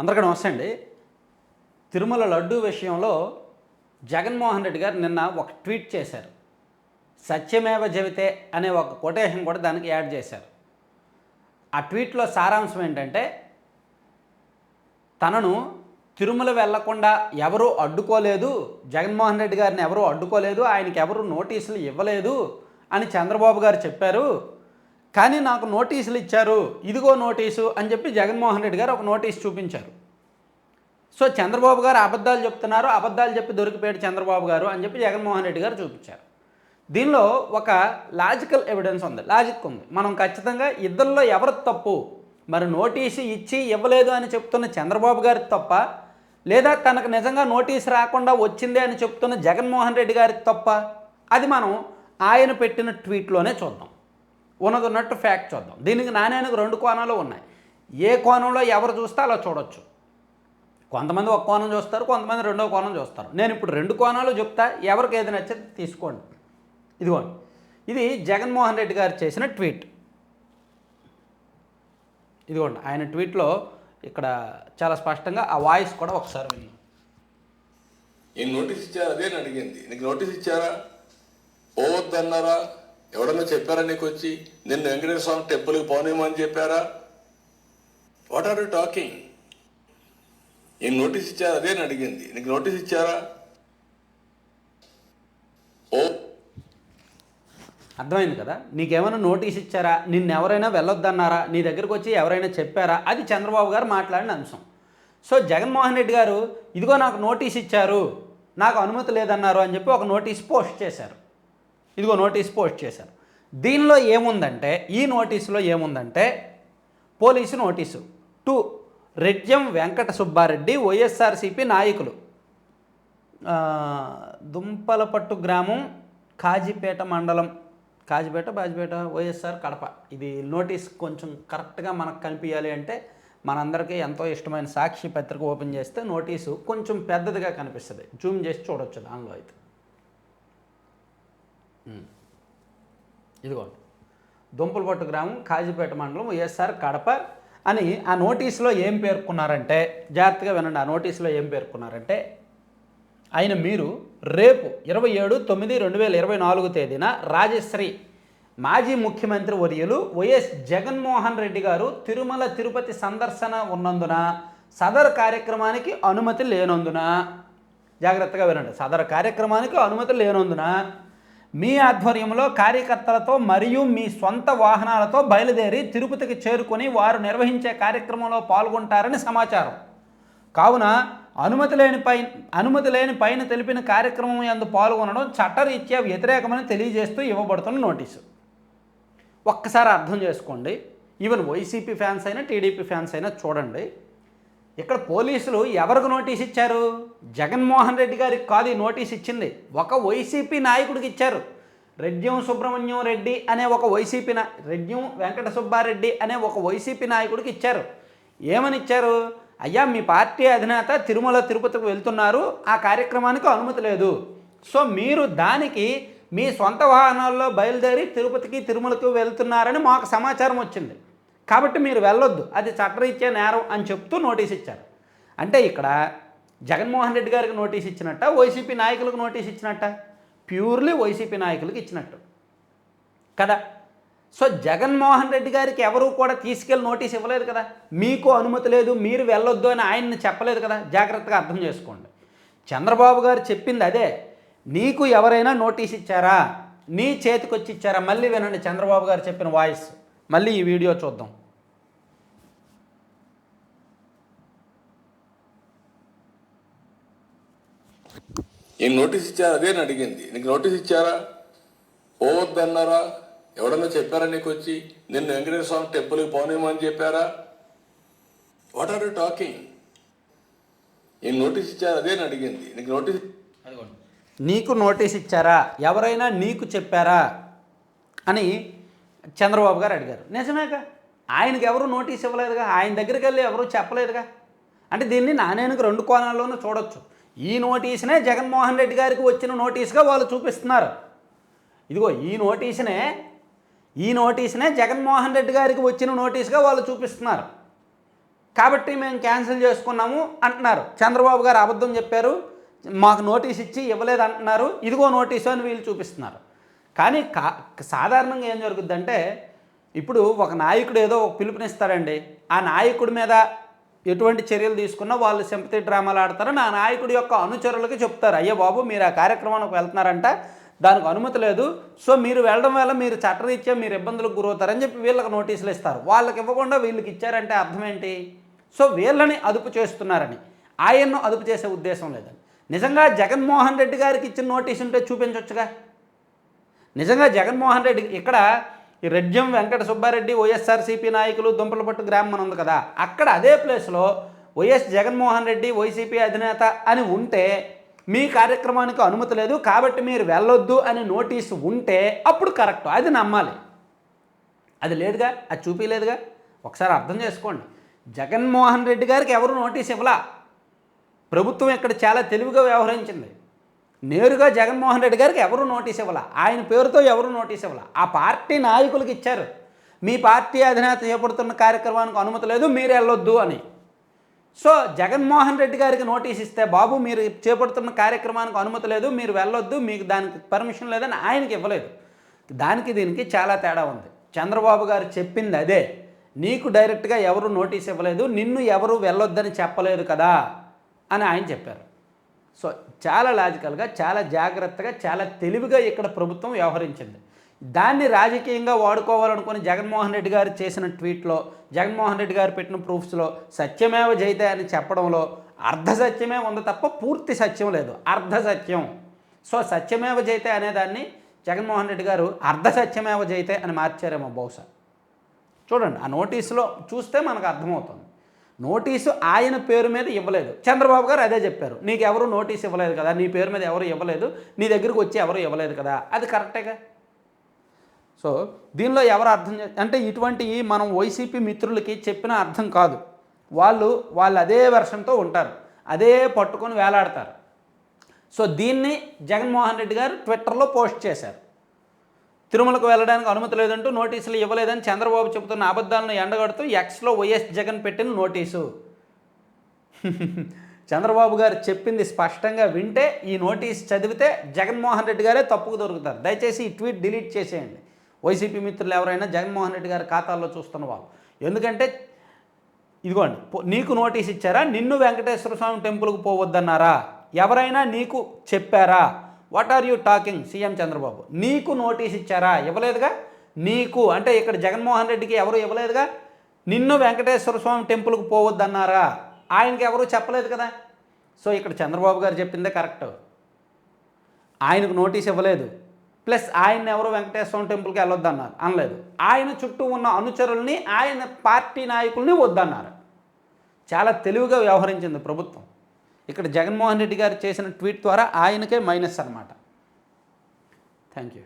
అందరికీ నమస్తే అండి. తిరుమల లడ్డు విషయంలో జగన్మోహన్ రెడ్డి గారు నిన్న ఒక ట్వీట్ చేశారు. సత్యమేవ జవితే అనే ఒక కొటేషన్ కూడా దానికి యాడ్ చేశారు. ఆ ట్వీట్లో సారాంశం ఏంటంటే తనను తిరుమల వెళ్ళకుండా ఎవరూ అడ్డుకోలేదు జగన్మోహన్ రెడ్డి గారిని ఎవరూ అడ్డుకోలేదు ఆయనకి ఎవరు నోటీసులు ఇవ్వలేదు అని చంద్రబాబు గారు చెప్పారు. కానీ నాకు నోటీసులు ఇచ్చారు ఇదిగో నోటీసు అని చెప్పి జగన్మోహన్ రెడ్డి గారు ఒక నోటీస్ చూపించారు. సో చంద్రబాబు గారు అబద్ధాలు చెప్తున్నారు అబద్ధాలు చెప్పి దొరికిపోయాడు చంద్రబాబు గారు అని చెప్పి జగన్మోహన్ రెడ్డి గారు చూపించారు. దీనిలో ఒక లాజికల్ ఎవిడెన్స్ ఉంది లాజిక్ ఉంది. మనం ఖచ్చితంగా ఇద్దరిలో ఎవరు తప్పు? మరి నోటీసు ఇచ్చి ఇవ్వలేదు అని చెప్తున్న చంద్రబాబు గారి తప్ప లేదా తనకు నిజంగా నోటీస్ రాకుండా వచ్చిందే అని చెప్తున్న జగన్మోహన్ రెడ్డి గారి తప్ప? అది మనం ఆయన పెట్టిన ట్వీట్లోనే చూద్దాం. ఉన్నదన్నట్టు ఫ్యాక్ట్ చూద్దాం. దీనికి నాణ్యానికి రెండు కోణాలు ఉన్నాయి. ఏ కోణంలో ఎవరు చూస్తే అలా చూడొచ్చు. కొంతమంది ఒక కోణం చూస్తారు కొంతమంది రెండో కోణం చూస్తారు. నేను ఇప్పుడు రెండు కోణాలు చెప్తా ఎవరికి ఏది నచ్చితే తీసుకోండి. ఇదిగోండి. ఇది జగన్మోహన్ రెడ్డి గారు చేసిన ట్వీట్. ఇదిగోండి ఆయన ట్వీట్లో ఇక్కడ చాలా స్పష్టంగా ఆ వాయిస్ కూడా ఒకసారి విన్నాం ఈ నోటీస్ ఇచ్చారా? అదే అడిగింది. నీకు నోటీస్ ఇచ్చారా? పోవద్దన్నారా? ఎవడన్నా చెప్పారా నీకు వచ్చి? నిన్ను వెంకటేశ్వర స్వామి టెంపుల్కి పోనేమని చెప్పారా? వాట్ ఆర్ యూ టాకింగ్ నేను నోటీస్ ఇచ్చారా అదే అని అడిగింది. నీకు నోటీస్ ఇచ్చారా? ఓ. అర్థమైంది కదా? నీకేమైనా నోటీస్ ఇచ్చారా? నిన్ను ఎవరైనా వెళ్ళొద్దన్నారా? నీ దగ్గరకు వచ్చి ఎవరైనా చెప్పారా? అది చంద్రబాబు గారు మాట్లాడిన అంశం. సో జగన్మోహన్ రెడ్డి గారు ఇదిగో నాకు నోటీస్ ఇచ్చారు నాకు అనుమతి లేదన్నారు అని చెప్పి ఒక నోటీస్ పోస్ట్ చేశారు. ఇదిగో నోటీస్ పోస్ట్ చేశారు. దీనిలో ఏముందంటే ఈ నోటీసులో ఏముందంటే police notice. To Redyam Venkata Subbareddy YSRCP నాయకులు. దుంపలపట్టు గ్రామం కాజీపేట మండలం. కాజీపేట బాజిపేట వైఎస్ఆర్ కడప. ఇది నోటీస్ కొంచెం కరెక్ట్గా మనకు కనిపించాలి అంటే మనందరికీ ఎంతో ఇష్టమైన సాక్షి పత్రిక ఓపెన్ చేస్తే నోటీసు కొంచెం పెద్దదిగా కనిపిస్తుంది. జూమ్ చేసి చూడొచ్చు దానిలో అయితే. ఇదిగోండి దుంపలపట్టు గ్రామం కాజీపేట మండలం వైఎస్ఆర్ కడప అని ఆ నోటీసులో ఏం పేర్కొన్నారంటే జాగ్రత్తగా వినండి ఆ నోటీసులో ఏం పేర్కొన్నారంటే ఆయన మీరు రేపు ఇరవై ఏడు తొమ్మిది రెండు వేల ఇరవై నాలుగు తేదీన రాజశ్రీ మాజీ ముఖ్యమంత్రి వర్యులు వైఎస్ జగన్మోహన్ రెడ్డి గారు తిరుమల తిరుపతి సందర్శన ఉన్నందున సదరు కార్యక్రమానికి అనుమతి లేనందున జాగ్రత్తగా వినండి సదరు కార్యక్రమానికి అనుమతి లేనందున మీ ఆధ్వర్యంలో కార్యకర్తలతో మరియు మీ సొంత వాహనాలతో బయలుదేరి తిరుపతికి చేరుకొని వారు నిర్వహించే కార్యక్రమంలో పాల్గొంటారని సమాచారం. కావున అనుమతి లేని పై అనుమతి లేని పైన తెలిపిన కార్యక్రమం యందు పాల్గొనడం చట్టరీత్యా వ్యతిరేకమని తెలియజేస్తూ ఇవ్వబడుతున్న నోటీసు. ఒక్కసారి అర్థం చేసుకోండి. ఈవెన్ వైసీపీ ఫ్యాన్స్ అయినా టీడీపీ ఫ్యాన్స్ అయినా చూడండి. ఇక్కడ పోలీసులు ఎవరికి నోటీస్ ఇచ్చారు? జగన్మోహన్ రెడ్డి గారికి కాదు నోటీస్ ఇచ్చింది. ఒక వైసీపీ నాయకుడికి ఇచ్చారు. రెడ్యం సుబ్రహ్మణ్యం రెడ్డి అనే ఒక వైసీపీ నా రెడ్యం వెంకట సుబ్బారెడ్డి అనే ఒక వైసీపీ నాయకుడికి ఇచ్చారు. ఏమని ఇచ్చారు? అయ్యా మీ పార్టీ అధినేత తిరుమల తిరుపతికి వెళ్తున్నారు ఆ కార్యక్రమానికి అనుమతి లేదు. సో మీరు దానికి మీ సొంత వాహనాల్లో బయలుదేరి తిరుపతికి తిరుమలకు వెళ్తున్నారని మాకు సమాచారం వచ్చింది. కాబట్టి మీరు వెళ్ళొద్దు. అది చట్టరీత్యా నేరం అని చెప్తూ నోటీస్ ఇచ్చారు. అంటే ఇక్కడ జగన్మోహన్ రెడ్డి గారికి నోటీస్ ఇచ్చినట్ట వైసీపీ నాయకులకు నోటీస్ ఇచ్చినట్ట? ప్యూర్లీ వైసీపీ నాయకులకు ఇచ్చినట్టు. కదా? సో జగన్మోహన్ రెడ్డి గారికి ఎవరు కూడా తీసుకెళ్ళి నోటీస్ ఇవ్వలేదు కదా? మీకు అనుమతి లేదు మీరు వెళ్ళొద్దు అని ఆయన్ని చెప్పలేదు కదా? జాగ్రత్తగా అర్థం చేసుకోండి. చంద్రబాబు గారు చెప్పింది అదే. నీకు ఎవరైనా నోటీస్ ఇచ్చారా? నీ చేతికొచ్చి ఇచ్చారా? మళ్ళీ వినండి చంద్రబాబు గారు చెప్పిన వాయిస్. మళ్ళీ ఈ వీడియో చూద్దాం. ఈ నోటీస్ ఇచ్చారా? అదే అడిగింది. నీకు నోటీస్ ఇచ్చారా? పోవద్దన్నారా? ఎవడన్నా చెప్పారా నీకు వచ్చి నిన్ను వెంకటేశ్వర స్వామి టెంపుల్కి పోనేమని చెప్పారా? వాట్ ఆర్ యూ టాకింగ్ ఈ నోటీస్ ఇచ్చారా? అదే అడిగింది. నీకు నోటీస్ నీకు నోటీస్ ఇచ్చారా? ఎవరైనా నీకు చెప్పారా? అని చంద్రబాబు గారు అడిగారు. నిజమేగా? ఆయనకి ఎవరు నోటీస్ ఇవ్వలేదుగా? ఆయన దగ్గరికి వెళ్ళి ఎవరు చెప్పలేదుగా? అంటే దీన్ని నాణ్యానికి రెండు కోణాల్లోనూ చూడొచ్చు. ఈ నోటీసునే జగన్మోహన్ రెడ్డి గారికి వచ్చిన నోటీస్గా వాళ్ళు చూపిస్తున్నారు. ఇదిగో ఈ నోటీసునే ఈ నోటీసునే జగన్మోహన్ రెడ్డి గారికి వచ్చిన నోటీస్గా వాళ్ళు చూపిస్తున్నారు. కాబట్టి మేము క్యాన్సిల్ చేసుకున్నాము అంటున్నారు. చంద్రబాబు గారు అబద్ధం చెప్పారు. మాకు నోటీస్ ఇచ్చి ఇవ్వలేదు అంటున్నారు ఇదిగో నోటీసు అని వీళ్ళు చూపిస్తున్నారు. కానీ కా సాధారణంగా ఏం జరుగుద్దంటే ఇప్పుడు ఒక నాయకుడు ఏదో ఒక పిలుపునిస్తాడండి. ఆ నాయకుడి మీద ఎటువంటి చర్యలు తీసుకున్నా వాళ్ళు సింపతి డ్రామాలు ఆడతారు నా నాయకుడి యొక్క అనుచరులకి చెప్తారు. అయ్యో బాబు మీరు ఆ కార్యక్రమానికి వెళ్తున్నారంట దానికి అనుమతి లేదు. సో మీరు వెళ్ళడం వల్ల మీరు చట్టరీత్యా మీరు ఇబ్బందులకు గురవుతారని చెప్పి వీళ్ళకి నోటీసులు ఇస్తారు. వాళ్ళకి ఇవ్వకుండా వీళ్ళకి ఇచ్చారంటే అర్థం ఏంటి? సో వీళ్ళని అదుపు చేస్తున్నారని. ఆయన్ను అదుపు చేసే ఉద్దేశం లేదని నిజంగా జగన్మోహన్ రెడ్డి గారికి ఇచ్చిన నోటీస్ ఉంటే చూపించవచ్చుగా నిజంగా జగన్మోహన్ రెడ్డి ఇక్కడ ఈ రెడ్జం వెంకట సుబ్బారెడ్డి వైఎస్ఆర్సీపీ నాయకులు దుంపలపట్టు గ్రామం ఉంది కదా. అక్కడ అదే ప్లేస్లో వైఎస్ జగన్మోహన్ రెడ్డి వైసీపీ అధినేత అని ఉంటే మీ కార్యక్రమానికి అనుమతి లేదు కాబట్టి మీరు వెళ్ళొద్దు అని నోటీసు ఉంటే అప్పుడు కరెక్ట్ అది నమ్మాలి. అది లేదుగా? అది చూపించలేదుగా ఒకసారి అర్థం చేసుకోండి. జగన్మోహన్ రెడ్డి గారికి ఎవరు నోటీస్ ఇవ్వలా? ప్రభుత్వం ఇక్కడ చాలా తెలివిగా వ్యవహరించింది. నేరుగా జగన్మోహన్ రెడ్డి గారికి ఎవరు నోటీస్ ఇవ్వాల? ఆయన పేరుతో ఎవరు నోటీస్ ఇవ్వాల? ఆ పార్టీ నాయకులకు ఇచ్చారు. మీ పార్టీ అధినేత చేపడుతున్న కార్యక్రమానికి అనుమతి లేదు మీరు వెళ్ళొద్దు అని. సో జగన్మోహన్ రెడ్డి గారికి నోటీస్ ఇస్తే బాబు మీరు చేపడుతున్న కార్యక్రమానికి అనుమతి లేదు మీరు వెళ్ళొద్దు మీకు దానికి పర్మిషన్ లేదని ఆయనకి ఇవ్వలేదు. దానికి దీనికి చాలా తేడా ఉంది. చంద్రబాబు గారు చెప్పింది అదే. నీకు డైరెక్ట్గా ఎవరు నోటీస్ ఇవ్వలేదు నిన్ను ఎవరు వెళ్ళొద్దని చెప్పలేదు కదా అని ఆయన చెప్పారు. సో చాలా లాజికల్గా చాలా జాగ్రత్తగా చాలా తెలివిగా ఇక్కడ ప్రభుత్వం వ్యవహరించింది. దాన్ని రాజకీయంగా వాడుకోవాలనుకుని జగన్మోహన్ రెడ్డి గారు చేసిన ట్వీట్లో జగన్మోహన్ రెడ్డి గారు పెట్టిన ప్రూఫ్స్లో సత్యమేవ జైతే అని చెప్పడంలో అర్ధ సత్యమే ఉంది తప్ప పూర్తి సత్యం లేదు. అర్ధ సత్యం. సో సత్యమేవ జైతే అనేదాన్ని జగన్మోహన్ రెడ్డి గారు అర్ధ సత్యమేవ జైతే అని మార్చారేమో బహుశా. చూడండి ఆ నోటీసులో చూస్తే మనకు అర్థమవుతుంది. నోటీసు ఆయన పేరు మీద ఇవ్వలేదు. చంద్రబాబు గారు అదే చెప్పారు. నీకు ఎవరు నోటీస్ ఇవ్వలేదు కదా? నీ పేరు మీద ఎవరు ఇవ్వలేదు? నీ దగ్గరికి వచ్చి ఎవరు ఇవ్వలేదు కదా? అది కరెక్టేగా సో దీనిలో ఎవరు అర్థం చే అంటే ఇటువంటి మనం వైసీపీ మిత్రులకి చెప్పిన అర్థం కాదు. వాళ్ళు వాళ్ళు అదే వెర్షన్తో ఉంటారు. అదే పట్టుకొని వేలాడతారు. సో దీన్ని జగన్మోహన్ రెడ్డి గారు ట్విట్టర్లో పోస్ట్ చేశారు. తిరుమలకు వెళ్ళడానికి అనుమతి లేదంటూ నోటీసులు ఇవ్వలేదని చంద్రబాబు చెబుతున్న అబద్ధాలను ఎండగడుతూ ఎక్స్లో వైఎస్ జగన్ పెట్టిన నోటీసు. చంద్రబాబు గారు చెప్పింది స్పష్టంగా వింటే ఈ నోటీస్ చదివితే జగన్మోహన్ రెడ్డి గారే తప్పుకు దొరుకుతారు. దయచేసి ఈ ట్వీట్ డిలీట్ చేసేయండి. వైసీపీ మిత్రులు ఎవరైనా జగన్మోహన్ రెడ్డి గారి ఖాతాల్లో చూస్తున్న వాళ్ళు. ఎందుకంటే ఇదిగోండి నీకు నోటీస్ ఇచ్చారా? నిన్ను వెంకటేశ్వర స్వామి టెంపుల్కి పోవద్దన్నారా? ఎవరైనా నీకు చెప్పారా? What are you talking CM Chandrababu నీకు నోటీస్ ఇచ్చారా? ఇవ్వలేదుగా? నీకు అంటే ఇక్కడ జగన్మోహన్ రెడ్డికి ఎవరు ఇవ్వలేదుగా? నిన్ను వెంకటేశ్వర స్వామి టెంపుల్కి పోవద్దన్నారా? ఆయనకి ఎవరు చెప్పలేదు కదా? సో ఇక్కడ చంద్రబాబు గారు చెప్పిందే కరెక్ట్ ఆయనకు నోటీస్ ఇవ్వలేదు. ప్లస్ ఆయన ఎవరు వెంకటేశ్వర స్వామి టెంపుల్కి వెళ్ళొద్దన్నారు? అనలేదు. ఆయన చుట్టూ ఉన్న అనుచరుల్ని ఆయన పార్టీ నాయకుల్ని వద్దన్నారు. చాలా తెలివిగా వ్యవహరించింది ప్రభుత్వం. ఇక్కడ జగన్మోహన్ రెడ్డి గారు చేసిన ట్వీట్ ద్వారా ఆయనకే మైనస్ అనమాట థ్యాంక్ యూ